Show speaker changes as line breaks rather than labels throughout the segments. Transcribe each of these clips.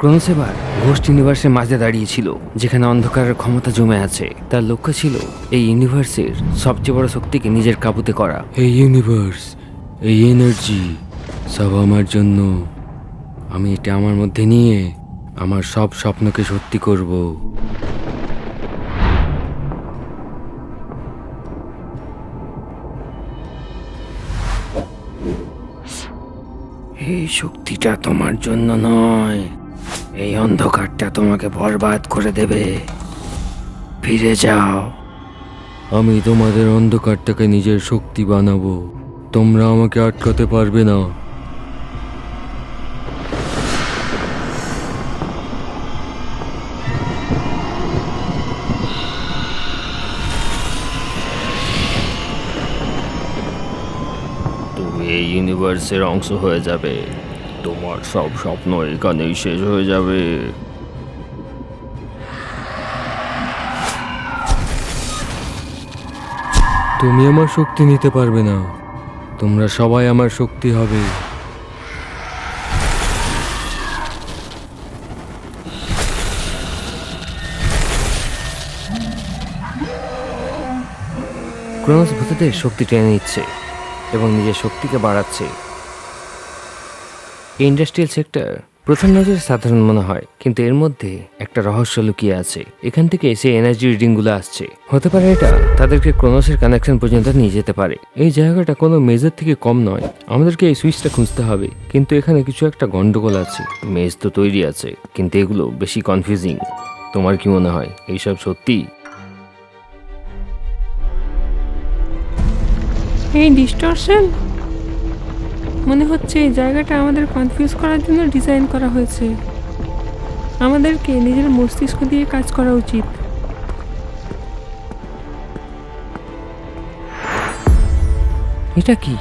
ক্রোনোস এবার ঘোস্ট ইউনিভার্সের মাঝে দাঁড়িয়েছিল যেখানে অন্ধকারের ক্ষমতা জমে আছে। তার লক্ষ্য ছিল এই ইউনিভার্সের সবচেয়ে বড় শক্তিকে নিজের কাবুতে করা। এই ইউনিভার্স এই এনার্জি সব আমার জন্য। আমি এটা আমার মধ্যে নিয়ে আমার সব স্বপ্নকে সত্যি করব। এই শক্তিটা তোমার জন্য নয়। এই অন্ধকারটা তোমাকে বরবাদ করে দেবে। ফিরে যাও। আমি তোমাদের অন্ধকারটাকে নিজের শক্তি বানাবো। তোমরা আমাকে আটকাতে পারবে না। তুমি এই ইউনিভার্সের অংশ হয়ে যাবে। তোমার সব স্বপ্ন এখানেই শেষ হয়ে যাবে তুমি আমার শক্তি নিতে পারবে না। তোমরা সবাই আমার শক্তি হবে। ক্রোনোস ভূতদের শক্তি টেনে নিচ্ছে এবং নিজের শক্তিকে বাড়াচ্ছে। ইন্ডাস্ট্রিয়াল সেক্টর প্রথম নজরে সাধারণ মনে হয়, কিন্তু এর মধ্যে একটা রহস্য লুকিয়ে আছে। এখান থেকে সেই এনার্জি রিডিংগুলো আসছে। হতে পারে এটা তাদেরকে ক্রোনোসের কানেকশন পর্যন্ত নিয়ে যেতে পারে। এই জায়গাটা কোনো মেজের থেকে কম নয়। আমাদেরকে এই সুইচটা খুঁজতে হবে। কিন্তু এখানে কিছু একটা গন্ডগোল আছে। মেজ তো তৈরি আছে, কিন্তু এগুলো বেশি কনফিউজিং তোমার কি মনে হয় এইসব সত্যি?
এই ডিস্টরশন মনে হচ্ছে এই জায়গাটা আমাদের কনফিউজ করার জন্য ডিজাইন করা হয়েছে। আমাদেরকে নিজের মস্তিষ্ক দিয়ে কাজ করা উচিত।
এটা কি?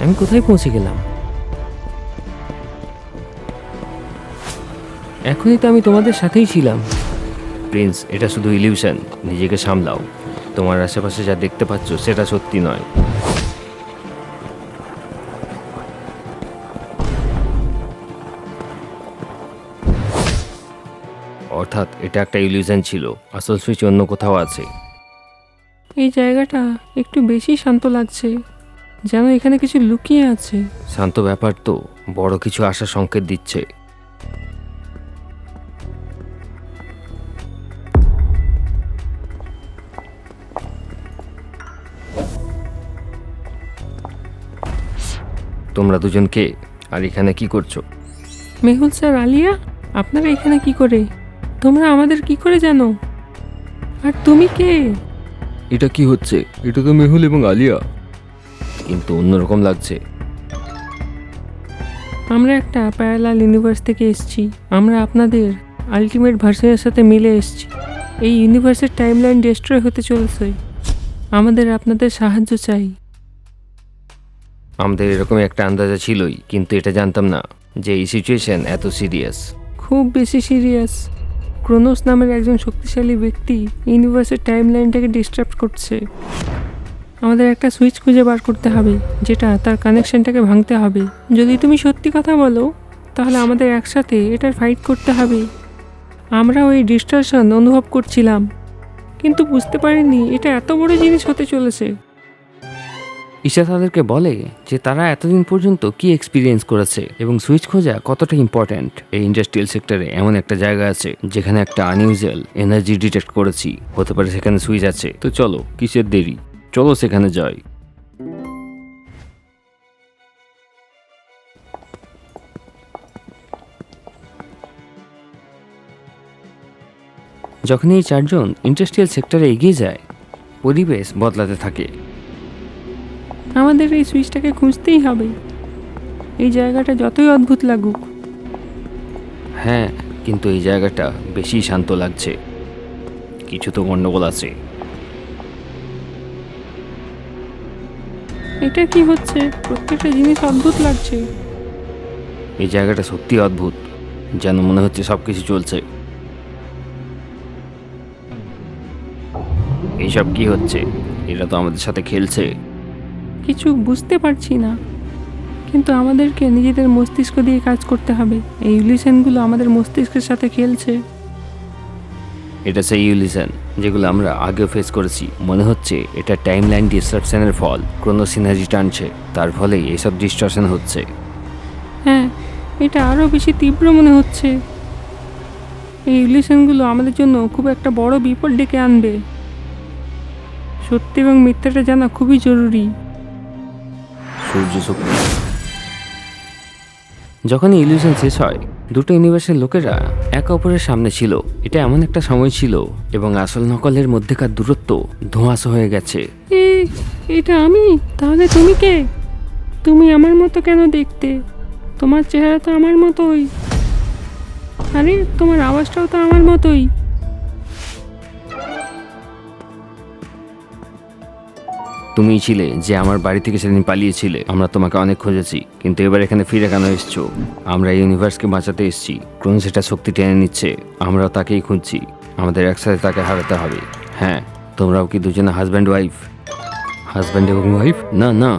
আমি কোথায় পৌঁছে গেলাম? এখনই তো আমি তোমাদের সাথেই ছিলাম। প্রিন্স এটা শুধু ইলিউশন নিজেকে সামলাও। তোমার আশেপাশে যা দেখতে পাচ্ছ সেটা সত্যি নয়। অর্থাৎ এটা একটা ইলিউশন ছিল। আসল সুইচ অন্য কোথাও আছে।
এই জায়গাটা একটু বেশি শান্ত লাগছে। যেন এখানে কিছু লুকিয়ে আছে।
শান্ত ব্যাপার তো বড় কিছু আসার সংকেত দিচ্ছে। তোমরা দুজন কে? আর এখানে কি করছ?
মেহুল স্যার আলিয়া আপনারা এখানে কি করে? তোমরা আমাদের কি করে জানো? আর তুমি কে?
এটা কি হচ্ছে? এটা তো মেহুল এবং আলিয়া। কিন্তু অন্যরকম লাগছে।
আমরা একটা প্যারালাল ইউনিভার্স থেকে এসেছি। আমরা আপনাদের আলটিমেট ভার্সনের সাথে মিলে এসেছি। এই ইউনিভার্সের টাইমলাইন ডিস্ট্রয় হতে চলেছে। আমাদের আপনাদের সাহায্য চাই।
আমাদের এরকম একটা আন্দাজা ছিলই কিন্তু এটা জানতাম না যে এই সিচুয়েশন এত সিরিয়াস
খুব বেশি সিরিয়াস ক্রোনোস নামের একজন শক্তিশালী ব্যক্তি ইউনিভার্সের টাইম লাইনটাকে ডিস্টার্ব করছে। আমাদের একটা সুইচ খুঁজে বার করতে হবে, যেটা তার কানেকশনটাকে ভাঙতে হবে। যদি তুমি সত্যি কথা বলো, তাহলে আমাদের একসাথে এটার ফাইট করতে হবে। আমরা ওই ডিস্ট্রাকশন অনুভব করছিলাম, কিন্তু বুঝতে পারিনি এটা এত বড় জিনিস হতে চলেছে।
ঈশা তাদেরকে বলে যে তারা এতদিন পর্যন্ত কি এক্সপিরিয়েন্স করেছে এবং সুইচ খোঁজা কতটা ইম্পর্ট্যান্ট এই ইন্ডাস্ট্রিয়াল সেক্টরে এমন একটা জায়গা আছে যেখানে একটা আনইউজুয়াল এনার্জি ডিটেক্ট করেছি। হতে পারে সেখানে সুইচ আছে। তো চলো, কিসের দেরি? চলো সেখানে যাই। যখন এই চারজন ইন্ডাস্ট্রিয়াল সেক্টরে এগিয়ে যায়, পরিবেশ বদলাতে থাকে।
আমাদের এই সুইচটাকে খুঁজতেই হবে। এই জায়গাটা যতই অদ্ভুত লাগুক।
হ্যাঁ কিন্তু এই জায়গাটা বেশি শান্ত লাগছে। কিছু তো গন্ডগোল আছে।
এটা কি হচ্ছে? প্রত্যেকটা জিনিস অদ্ভুত লাগছে।
এই জায়গাটা সত্যি অদ্ভুত যেন মনে হচ্ছে সব কিছু চলছে। এইসব কি হচ্ছে? এরা তো আমাদের সাথে খেলছে।
কিছু বুঝতে পারছি না। কিন্তু আমাদেরকে নিজেদের মস্তিষ্ক দিয়ে কাজ করতে হবে। এই ইলিউশনগুলো আমাদের মস্তিষ্কের সাথে খেলছে।
এটা সেই ইউলিশন যেগুলো আমরা আগেও ফেস করেছি। মনে হচ্ছে এটা টাইম লাইন ডিস্ট্রাকশনের ফল। কোনো সিনার্জি টানছে। তার ফলেই এইসব ডিস্ট্রাকশন হচ্ছে।
হ্যাঁ এটা আরও বেশি তীব্র মনে হচ্ছে। এই ইলিউশনগুলো আমাদের জন্য খুব একটা বড় বিপদ ডেকে আনবে। সত্যি এবং মিথ্যাটা জানা খুবই জরুরি।
সূর্য শক্তি। যখন ইলিউশন শেষ হয় দুটো ইউনিভার্সের লোকেরা একে অপরের সামনে ছিল। এটা এমন একটা সময় ছিল এবং আসল নকলের মধ্যেকার দূরত্ব ধোঁয়াশ হয়ে গেছে।
এ এটা আমি? তাহলে তুমি কে? তুমি আমার মতো কেন দেখতে? তোমার চেহারা তো আমার মতোই। আরে তোমার আওয়াজটাও তো আমার মতোই।
তুমিই ছিলে যে আমার বাড়ি থেকে সেদিন পালিয়েছিলে। আমরা তোমাকে অনেক খুঁজেছি, কিন্তু এবার এখানে ফিরে কেন এসছো? আমরা ইউনিভার্সকে বাঁচাতে এসেছি। কোন সেটা শক্তি টেনে নিচ্ছে। আমরাও তাকেই খুঁজছি। আমাদের একসাথে তাকে হারাতে হবে। হ্যাঁ তোমরাও কি দুজনে হাজব্যান্ড ওয়াইফ হাজব্যান্ড এবং ওয়াইফ না না।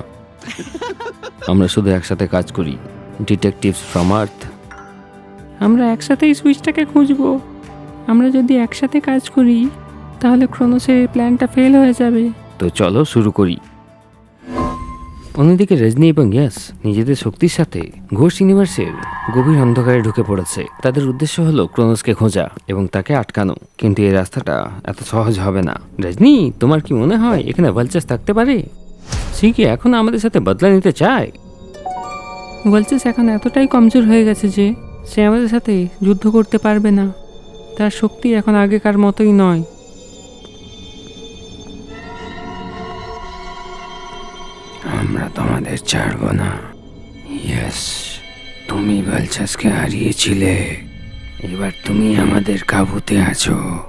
আমরা শুধু একসাথে কাজ করি। ডিটেকটিভস ফ্রম আর্থ
আমরা একসাথেই সুইচটাকে খুঁজবো। আমরা যদি একসাথে কাজ করি, তাহলে ক্রোনোসের প্ল্যানটা ফেল হয়ে যাবে।
তো চলো শুরু করি। অন্যদিকে রজনী এবং ইয়াস নিজেদের শক্তির সাথে ঘোষ ইউনিভার্সের গভীর অন্ধকারে ঢুকে পড়েছে। তাদের উদ্দেশ্য হলো ক্রোনোসকে খোঁজা এবং তাকে আটকানো। কিন্তু এই রাস্তাটা এত সহজ হবে না। রজনী, তোমার কি মনে হয় এখানে ভালচাস থাকতে পারে? সে কি এখন আমাদের সাথে বদলা নিতে চায়?
ভালচাস এখন এতটাই কমজোর হয়ে গেছে যে সে আমাদের সাথে যুদ্ধ করতে পারবে না। তার শক্তি এখন আগেকার মতোই নয়।
তোমাদের ছাড়ব না। ইয়েস তুমি ভালচাসকে হারিয়েছিলে। এবার তুমি আমাদের কাবুতে আছো।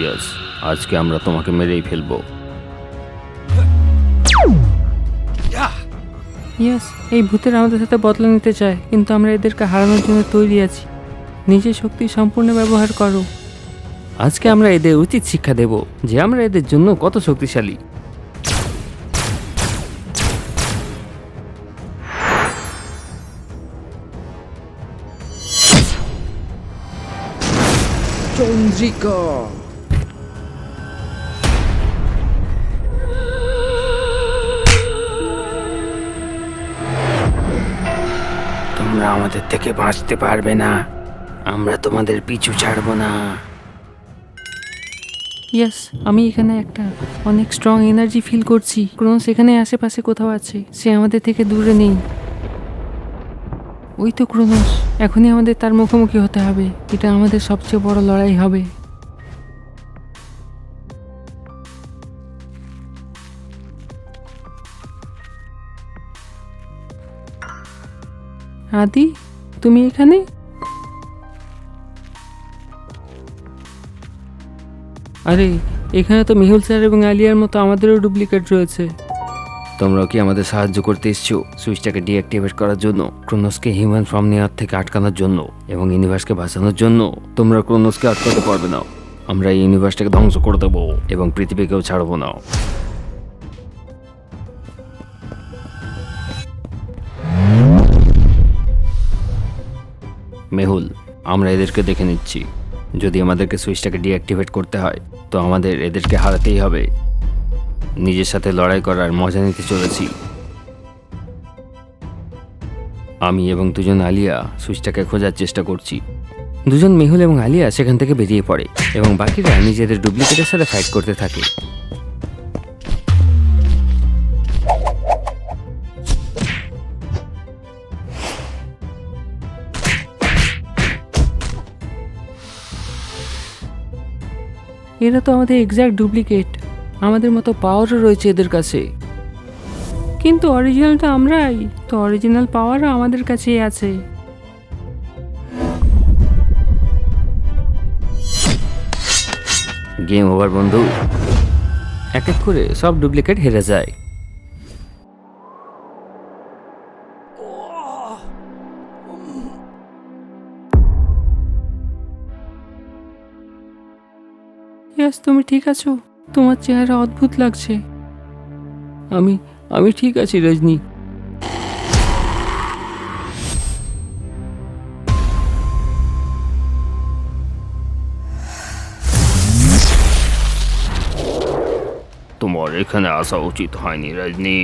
ইয়েস আজকে আমরা তোমাকে মেরেই ফেলব।
ইয়েস এই ভূতের আমাদের সাথে বদলা নিতে চায় কিন্তু আমরা এদেরকে হারানোর জন্য তৈরি আছি। নিজের শক্তি সম্পূর্ণ ব্যবহার করো।
আজকে আমরা এদের উচিত শিক্ষা দেব যে আমরা এদের জন্য কত শক্তিশালী।
চন্দ্রিকা।
আমাদের থেকে বাঁচতে পারবে না। আমরা তোমাদের পিছু ছাড়বো না।
ইয়েস আমি এখানে একটা অনেক স্ট্রং এনার্জি ফিল করছি। ক্রোনস, এখানে আশেপাশে কোথাও আছে? সে আমাদের থেকে দূরে নেই। ওই তো ক্রোনস, এখনই আমাদের তার মুখোমুখি হতে হবে। এটা আমাদের সবচেয়ে বড় লড়াই হবে। আদি, তুমি এখানে? আরে, এখানে তো মেহুল স্যার এবং আলিয়ার মতো আমাদেরও ডুপ্লিকেট রয়েছে।
তোমরাও কি আমাদের সাহায্য করতে এসছো সুইচটাকে ডিঅ্যাক্টিভেট করার জন্য, ক্রোনোসকে হিউম্যান ফর্ম নেওয়ার থেকে আটকানোর জন্য এবং ইউনিভার্সকে বাঁচানোর জন্য? তোমরা ক্রোনোসকে আটকাতে পারবে না। আমরা এই ইউনিভার্সটাকে ধ্বংস করে দেবো এবং পৃথিবীকেও ছাড়বো না। মেহুল, আমরা এদেরকে দেখে নিচ্ছি। যদি আমাদেরকে সুইচটাকে ডিঅ্যাক্টিভেট করতে হয়, তো আমাদের এদেরকে হারাতেই হবে। নিজের সাথে লড়াই করার মজা নিতে চলেছি। আমি এবং দুজন আলিয়া সুইচটাকে খোঁজার চেষ্টা করছি। দুজন মেহুল এবং আলিয়া সেখান থেকে বেরিয়ে পড়ে এবং বাকিরা নিজেদের ডুপ্লিকেটের সাথে ফাইট করতে থাকে।
এরা তো আমাদের এক্স্যাক্ট ডুপ্লিকেট আমাদের মতো পাওয়ারও রয়েছে এদের কাছে। কিন্তু অরিজিনাল তো আমরাই, তো অরিজিনাল পাওয়ারও আমাদের কাছেই আছে।
গেম ওভার বন্ধু। এক এক করে সব ডুপ্লিকেট হেরে যায়।
ইয়াস তুমি ঠিক আছো? তোমার চেহারা অদ্ভুত লাগছে।
আমি আমি ঠিক আছি, রজনী। তোমার এখানে আসা উচিত হয়নি, রজনী।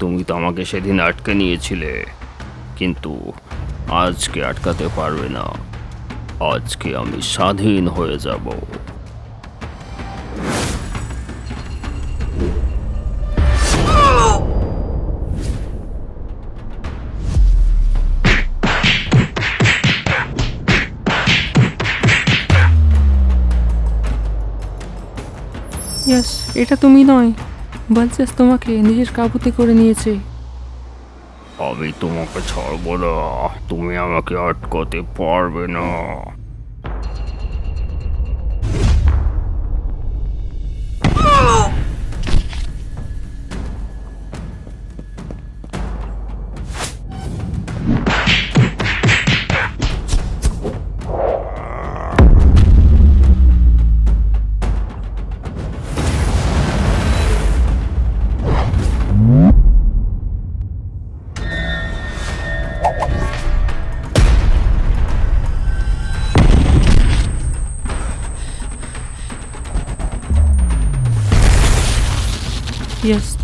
তুমি তো আমাকে সেদিন আটকে নিয়েছিলে, কিন্তু আজকে আটকাতে পারবে না। আজকে আমি স্বাধীন হয়ে যাব।
ইয়াস এটা তুমি নয়। বালচাস তোমাকে নিজের কাবুতে করে নিয়েছে।
আমি তোমাকে ছাড়বো না। তুমি আমাকে আটকাতে পারবে না।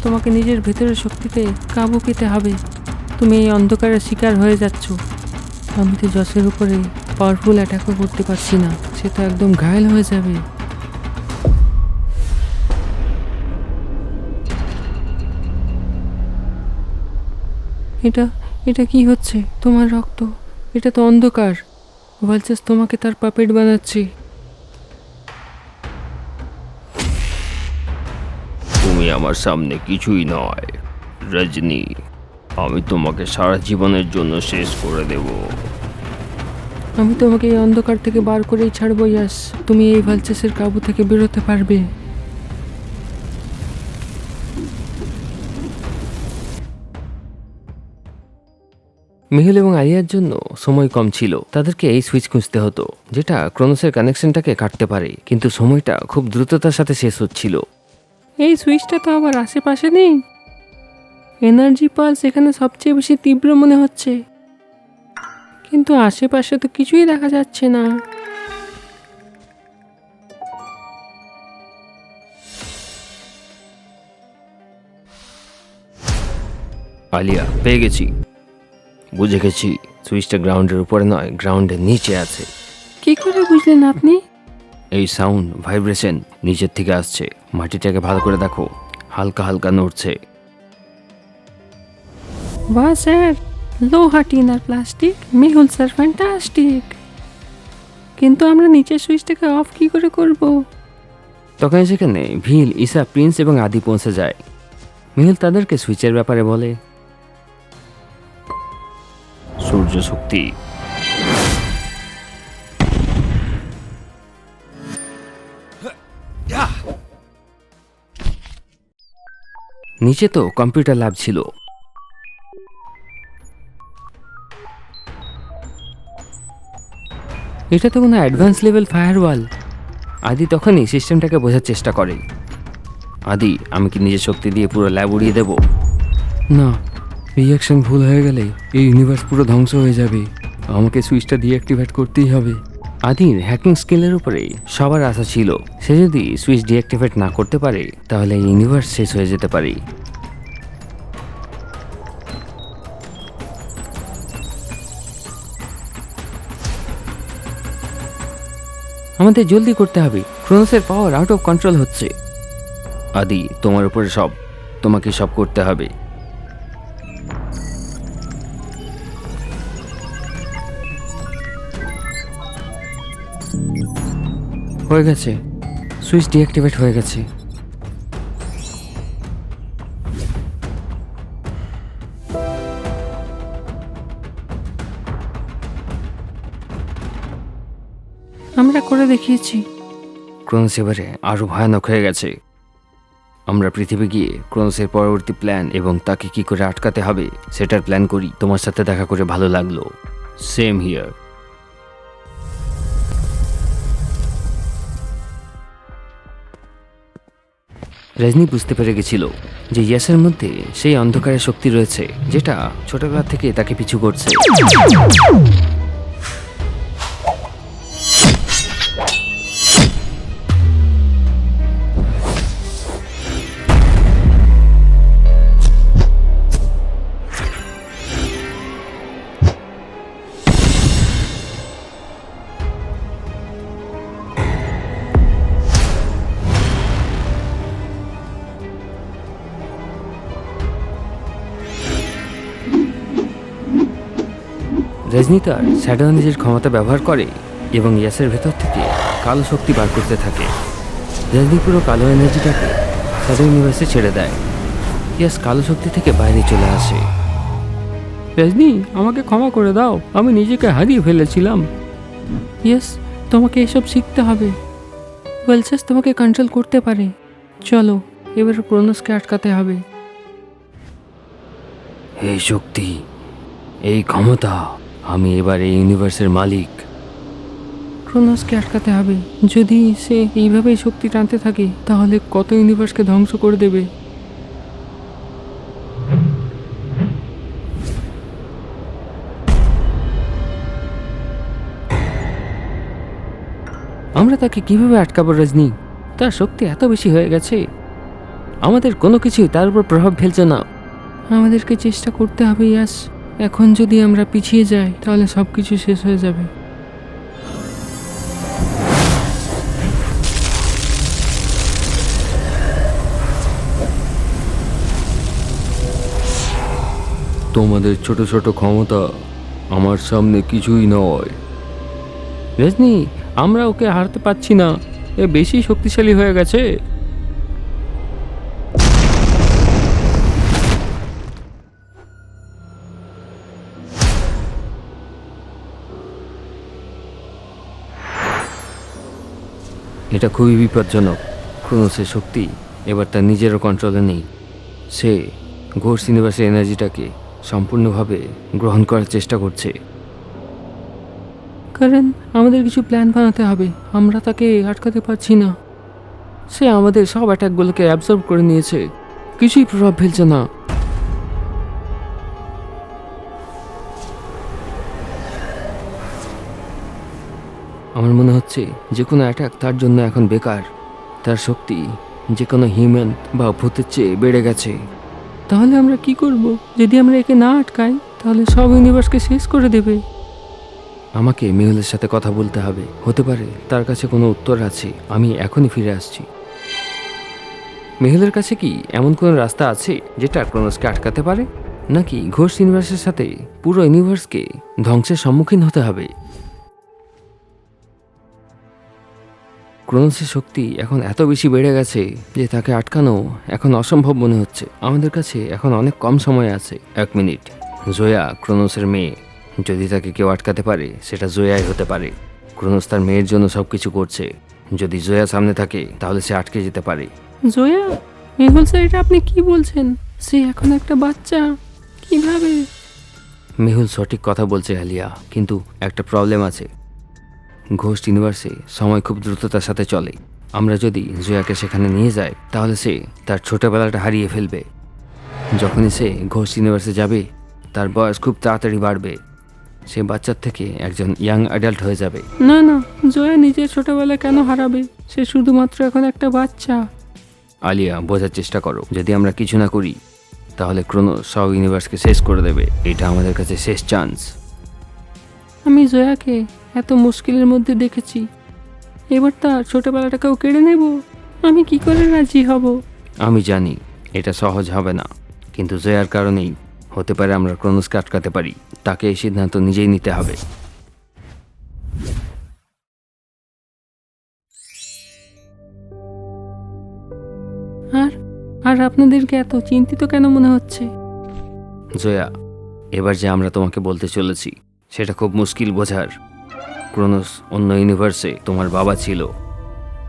তোমাকে নিজের ভেতরের শক্তিতে কাবু পেতে হবে। তুমি এই অন্ধকারের শিকার হয়ে যাচ্ছ। আমি তো যশের উপরে পাওয়ারফুল অ্যাটাকও করতে পারছি না। সে তো একদম ঘায়ল হয়ে যাবে। এটা এটা কি হচ্ছে? তোমার রক্ত, এটা তো অন্ধকার। ভালচাস তোমাকে তার পাপেট বানাচ্ছে।
তুমি আমার সামনে কিছুই নয়, রজনী। আমি তোমাকে সারা জীবনের জন্য শেষ করে দেব।
আমি তোমাকে এই অন্ধকার থেকে বার করেই ছাড়বো, ইয়াস। তুমি এই ভালচেসের কাবু থেকে বেরোতে পারবে।
মিহুল এবং আরিয়ার জন্য সময় কম ছিল। তাদেরকে এই সুইচ খুঁজতে হতো, যেটা ক্রোনোসের কানেকশনটাকে কাটতে পারে। কিন্তু সময়টা খুব দ্রুততার সাথে শেষ হচ্ছিল।
এই সুইচটা তো আবার আশেপাশে নেই। এনার্জি পালস এখানে সবচেয়ে বেশি তীব্র মনে হচ্ছে। কিন্তু আশেপাশে তো কিছুই দেখা যাচ্ছে না।
আলিয়া পেয়ে গেছি। বুঝে গেছি সুইচটা গ্রাউন্ডের উপরে নয় গ্রাউন্ডের নিচে আছে।
কি করে বুঝলেন আপনি?
এই সাউন্ড ভাইব্রেশন নিচের থেকে আসছে। মাটিটাকে ভালো করে দেখো। হালকা হালকা নড়ছে।
বাহ স্যার লোহা টিন আর প্লাস্টিক মেহুল স্যার ফ্যান্টাস্টিক। কিন্তু আমরা নিচের সুইচটাকে অফ কি করে করব?
তখন সেখানে ভিল ঈশা প্রিন্স এবং আদি পৌঁছে যায়। মিহুল তাদেরকে সুইচের ব্যাপারে বলে। সূর্য শক্তি। নিচে তো কম্পিউটার ল্যাব ছিল। এটা তো কোনো অ্যাডভান্স লেভেল ফায়ারওয়াল? আদি তখনই সিস্টেমটাকে বোঝার চেষ্টা করে। আদি, আমি কি নিজের শক্তি দিয়ে পুরো ল্যাব উড়িয়ে দেব? না, রিয়াকশন ভুল হয়ে গেলে এই ইউনিভার্স পুরো ধ্বংস হয়ে যাবে। আমাকে সুইচটা ডিঅ্যাক্টিভেট করতেই হবে। আদির হ্যাকিং স্কিলের উপরে সবার আশা ছিল সে যদি সুইচ ডিঅ্যাক্টিভেট না করতে পারে, তাহলে ইউনিভার্স শেষ হয়ে যেতে পারে। আমাদের জলদি করতে হবে। ক্রোনোসের পাওয়ার আউট অফ কন্ট্রোল হচ্ছে। আদি, তোমার উপরে সব, তোমাকে সব করতে হবে। হয়ে গেছে। সুইচ ডিঅ্যাক্টিভেট হয়ে গেছে।
আমরা করে দেখিয়েছি।
ক্রোনোস এবারে আরও ভয়ানক হয়ে গেছে। আমরা পৃথিবী গিয়ে ক্রোনোসের পরবর্তী প্ল্যান এবং তাকে কি করে আটকাতে হবে সেটার প্ল্যান করি। তোমার সাথে দেখা করে ভালো লাগল। Same here. রজনী বুঝতে পেরে গেছিল যে ইয়াসের মধ্যে সেই অন্ধকারের শক্তি রয়েছে, যেটা ছোটবেলা থেকে তাকে পিছু করছে। রজনী তার শ্যাডো নিজের ক্ষমতা ব্যবহার করে এবং ইয়াসের ভেতর থেকে কালো শক্তি বার করতে থাকে। রজনী পুরো কালো এনার্জিটাকে শ্যাডো ইউনিভার্সে ছেড়ে দেয়। ইয়াস কালো শক্তি থেকে বাইরে চলে আসে।
রজনী আমাকে ক্ষমা করে দাও। আমি নিজেকে হারিয়ে ফেলেছিলাম। ইয়েস তোমাকে এসব শিখতে হবে। ওয়েলসেস তোমাকে কন্ট্রোল করতে পারে। চলো এবার ক্রোনোসকে আটকাতে হবে।
এই শক্তি এই ক্ষমতা আমি এবার এই ইউনিভার্সের মালিক।
ক্রোনোসকে আটকাতে হবে। যদি সে এইভাবেই শক্তি টানতে থাকে তাহলে কত ইউনিভার্সকে ধ্বংস করে দেবে?
আমরা তাকে কীভাবে আটকাবো রজনী? তার শক্তি এত বেশি হয়ে গেছে। আমাদের কোনো কিছুই তার উপর প্রভাব ফেলছে না।
আমাদেরকে চেষ্টা করতে হবে ইয়াস। এখন যদি আমরা পিছিয়ে যাই তাহলে সব কিছু শেষ হয়ে যাবে।
তোমাদের ছোট ছোট ক্ষমতা আমার সামনে কিছুই নয়।
রজনী আমরা ওকে হারতে পারছি না। এ বেশি শক্তিশালী হয়ে গেছে।
এটা খুবই বিপজ্জনক। ক্রোনোসের শক্তি এবার তার নিজেরও কন্ট্রোলে নেই। সে ঘোষ ইউনিভার্সের এনার্জিটাকে সম্পূর্ণভাবে গ্রহণ করার চেষ্টা করছে।
কারণ আমাদের কিছু প্ল্যান বানাতে হবে। আমরা তাকে আটকাতে পারছি না। সে আমাদের সব অ্যাটাকগুলোকে অ্যাবজর্ব করে নিয়েছে। কিছুই প্রভাব ফেলছে না।
আমার মনে হচ্ছে যে কোনো অ্যাটাক তার জন্য এখন বেকার। তার শক্তি যে কোনো হিউম্যান বা ভূতের চেয়ে বেড়ে গেছে।
তাহলে আমরা কি করব? যদি আমরা একে না আটকাই, তাহলে সব ইউনিভার্সকে শেষ করে দেবে।
আমাকে মেহুলের সাথে কথা বলতে হবে। হতে পারে তার কাছে কোনো উত্তর আছে। আমি এখনই ফিরে আসছি। মেহুলের কাছে কি এমন কোনো রাস্তা আছে যেটা ক্রোনোসকে আটকাতে পারে? নাকি ঘোষ ইউনিভার্সের সাথে পুরো ইউনিভার্সকে ধ্বংসের সম্মুখীন হতে হবে? ক্রোনোসের শক্তি এখন এত বেশি বেড়ে গেছে যে তাকে আটকানো এখন অসম্ভব মনে হচ্ছে। আমাদের কাছে এখন অনেক কম সময় আছে। এক মিনিট। জয়া ক্রোনোসের মেয়ে। যদি তাকে কেউ আটকাতে পারে সেটা জয়াই হতে পারে। ক্রোনোস তার মেয়ের জন্য সব কিছু করছে। যদি জয়া সামনে থাকে তাহলে সে আটকে যেতে পারে।
জয়া মেহুল স্যার এটা আপনি কি বলছেন? সে এখন একটা বাচ্চা। কীভাবে?
মেহুল সঠিক কথা বলছে আলিয়া কিন্তু একটা প্রবলেম আছে। ঘোষ ইউনিভার্সে সময় খুব দ্রুততার সাথে চলে। আমরা যদি জয়াকে সেখানে নিয়ে যাই তাহলে সে তার ছোটবেলাটা হারিয়ে ফেলবে। যখনই সে ঘোষ ইউনিভার্সে যাবে তার বয়স খুব তাড়াতাড়ি বাড়বে। সে বাচ্চার থেকে একজন ইয়াং অ্যাডাল্ট হয়ে যাবে।
না না জয়া নিজের ছোটবেলা কেন হারাবে? সে শুধুমাত্র এখন একটা বাচ্চা।
আলিয়া বোঝার চেষ্টা করো। যদি আমরা কিছু না করি তাহলে ক্রোনো সব ইউনিভার্সকে শেষ করে দেবে। এটা আমাদের কাছে শেষ চান্স।
আমি জয়াকে এত মুশকিলের মধ্যে দেখেছি। এবার তার ছোটবেলাটাকেও কেড়ে নেব। আমি কি করে রাজি হব?
আমি জানি এটা সহজ হবে না কিন্তু জয়ার কারণেই হতে পারে আমরা ক্রোনোসকে আটকাতে পারি। তাকে এই সিদ্ধান্ত নিজেই নিতে হবে।
আর আর আপনাদেরকে এত চিন্তিত কেন মনে হচ্ছে?
জয়া এবার যে আমরা তোমাকে বলতে চলেছি সেটা খুব মুশকিল বোঝার। ক্রোনোস অন্য ইউনিভার্সে তোমার বাবা ছিল।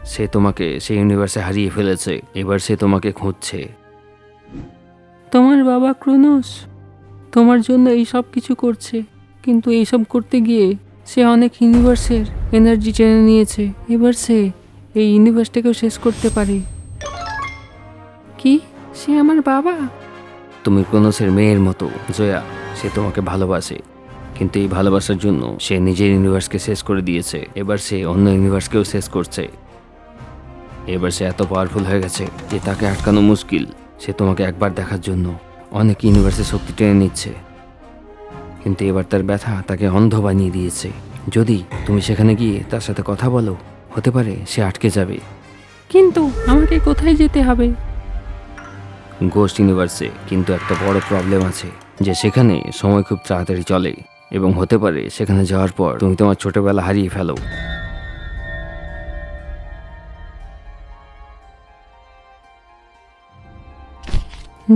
সে তোমাকে সেই ইউনিভার্সে হারিয়ে ফেলেছে। এবার সে তোমাকে খুঁজছে।
তোমার বাবা ক্রোনোস তোমার জন্য এই সব কিছু করছে। কিন্তু এইসব করতে গিয়ে সে অনেক ইউনিভার্সের এনার্জি টেনে নিয়েছে। এবার সে এই ইউনিভার্সটাকেও শেষ করতে পারে। কি? সে আমার বাবা?
তুমি ক্রোনোসের মেয়ের মতো জয়া। সে তোমাকে ভালোবাসে। কিন্তু এই ভালোবাসার জন্য সে নিজের ইউনিভার্সকে শেষ করে দিয়েছে। এবার সে অন্য ইউনিভার্সকেও শেষ করছে। এবার সে এত পাওয়ারফুল হয়ে গেছে যে তাকে আটকানো মুশকিল। সে তোমাকে একবার দেখার জন্য অনেক ইউনিভার্সের শক্তি টেনে নিচ্ছে। কিন্তু এবার তার ব্যথা তাকে অন্ধ বানিয়ে দিয়েছে। যদি তুমি সেখানে গিয়ে তার সাথে কথা বলো হতে পারে সে আটকে যাবে।
কিন্তু আমাকে কোথায় যেতে হবে?
গোস্ট ইউনিভার্সে কিন্তু একটা বড় প্রবলেম আছে যে সেখানে সময় খুব তাড়াতাড়ি চলে। এবং হতে পারে সেখানে যাওয়ার পর তুমি তোমার ছোটবেলা হারিয়ে ফেলো।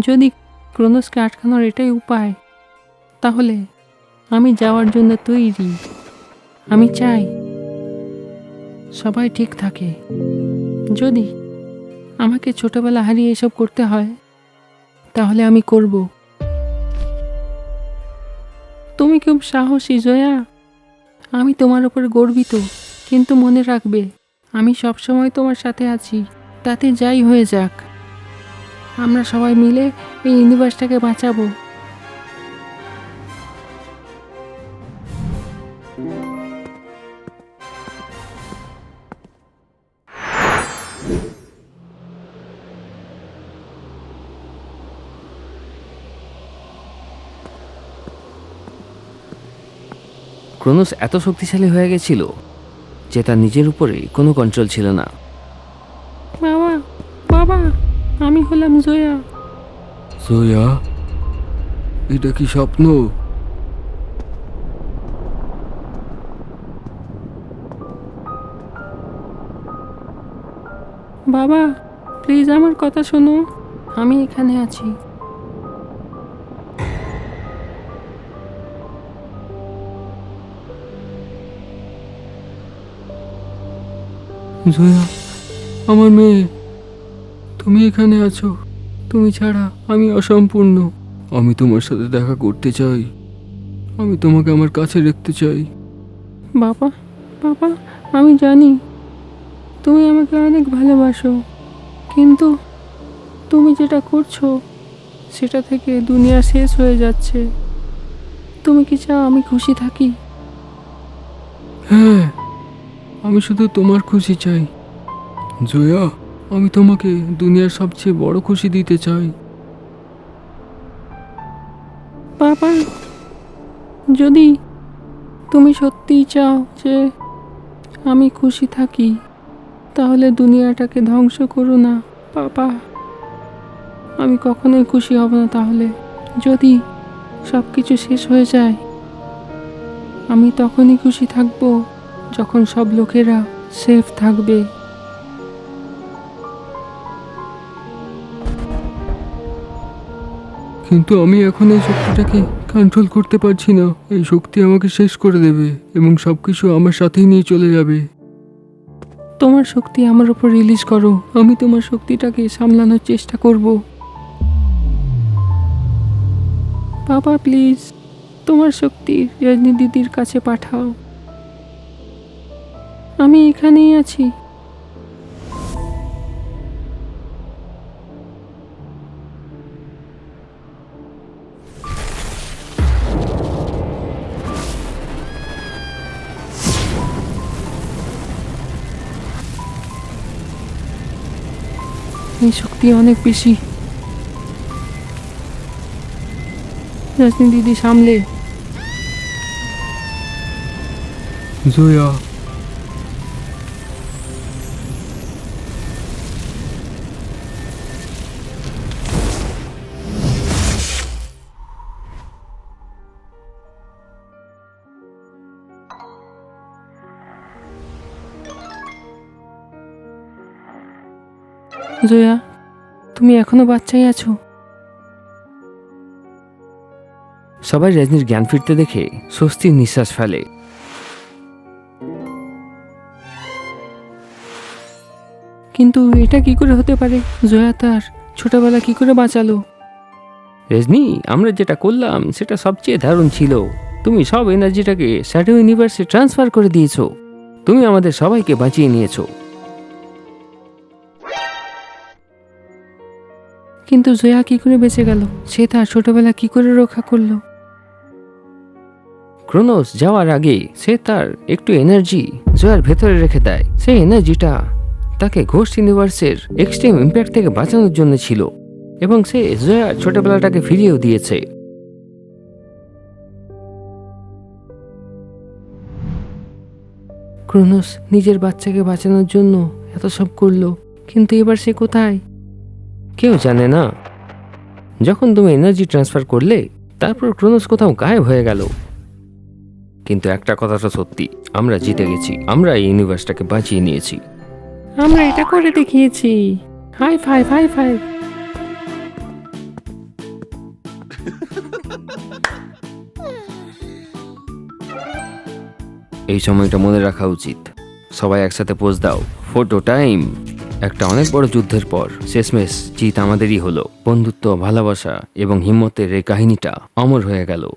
যদি ক্রোনোসকে আটকানোর এটাই উপায়, তাহলে আমি যাওয়ার জন্য তৈরি। আমি চাই সবাই ঠিক থাকে। যদি আমাকে ছোটবেলা হারিয়ে এসব করতে হয়, তাহলে আমি করব। তুমি খুব সাহসী, জয়া। আমি তোমার উপর গর্বিত, কিন্তু মনে রাখবে, আমি সবসময় তোমার সাথে আছি, তাতে যাই হয়ে যাক। আমরা সবাই মিলে এই ইউনিভার্সটাকে বাঁচাবো।
ক্রোনোস এত শক্তিশালী হয়ে গেছিল যে তার নিজের উপরে কোনো কন্ট্রোল ছিল না।
বাবা বাবা আমি হলাম জয়া।
সোয়া এটা কি স্বপ্ন?
বাবা প্লিজ আমার কথা শোনো আমি এখানে আছি।
জয়া আমার মেয়ে তুমি এখানে আছো। তুমি ছাড়া আমি অসম্পূর্ণ। আমি তোমার সাথে দেখা করতে চাই। আমি তোমাকে আমার কাছে রাখতে চাই।
বাবা বাবা আমি জানি। তুমি আমাকে অনেক ভালোবাসো। কিন্তু তুমি যেটা করছ সেটা থেকে দুনিয়া শেষ হয়ে যাচ্ছে। তুমি কি চাও আমি খুশি থাকি?
হ্যাঁ। আমি শুধু তোমার খুশি চাই। জয়া? আমি তোমাকে দুনিয়ার সবচেয়ে বড় খুশি দিতে চাই।
বাবা যদি তুমি সত্যিই চাও যে আমি খুশি থাকি তাহলে দুনিয়াটাকে ধ্বংস করো না বাবা। আমি কখনোই খুশি হব না তাহলে। যদি সব কিছু শেষ হয়ে যায় আমি তখনই খুশি থাকব। যখন সব লোকেরা সেফ থাকবে।
কিন্তু আমি এখন এই শক্তিটাকে কন্ট্রোল করতে পারছি না। এই শক্তি আমাকে শেষ করে দেবে এবং সব কিছু আমার সাথেই নিয়ে চলে যাবে।
তোমার শক্তি আমার উপর রিলিজ করো। আমি তোমার শক্তিটাকে সামলানোর চেষ্টা করব। বাবা প্লিজ তোমার শক্তি রজনী দিদির কাছে পাঠাও। আমি এখানেই আছি। এই শক্তি অনেক বেশি। রজনী দিদি সামলে।
জয়া।
জয়া তুমি এখনও বাচ্চাই আছো?
সবাই রজনীর জ্ঞান ফিরতে দেখে স্বস্তির নিঃশ্বাস ফেলে।
কিন্তু এটা কি করে হতে পারে? জয়া তার ছোটবেলা কি করে বাঁচালো?
রেজনি আমরা যেটা করলাম সেটা সবচেয়ে দারুণ ছিল। তুমি সব এনার্জিটাকে শ্যাডো ইউনিভার্সে ট্রান্সফার করে দিয়েছ। তুমি আমাদের সবাইকে বাঁচিয়ে নিয়েছো।
কিন্তু জয়া কি করে বেঁচে গেল? সে তার ছোটবেলা কি করে রক্ষা করল?
ক্রোনোস যাওয়ার আগে সে তার একটু এনার্জি জয়ার ভেতরে রেখে দেয়। সেই এনার্জিটা তাকে ঘোষ ইউনিভার্সের এক্সট্রিম ইম্প্যাক্ট থেকে বাঁচানোর জন্য ছিল এবং সে জয়ার ছোটবেলাটাকে ফিরিয়েও দিয়েছে।
ক্রোনোস নিজের বাচ্চাকে বাঁচানোর জন্য এত সব করল, কিন্তু এবার সে কোথায়?
কেউ জানে না। যখন তুমি এনার্জি ট্রান্সফার করলে তারপর ক্রোনোস কোথাও গায়েব হয়ে গেল। কিন্তু একটা কথা তো সত্যি আমরা জিতে গেছি আমরা এই ইউনিভার্সটাকে বাঁচিয়ে নিয়েছি।
আমরা এটা করে দেখিয়েছি। High five high five.
এই সময়টা মনে রাখা উচিত। সবাই একসাথে পোজ দাও। ফটো টাইম একটা অনেক বড় যুদ্ধের পর শেষমেশ জিত আমাদেরই হলো। বন্ধুত্ব, ভালোবাসা এবং হিম্মতের এই কাহিনীটা অমর হয়ে গেল।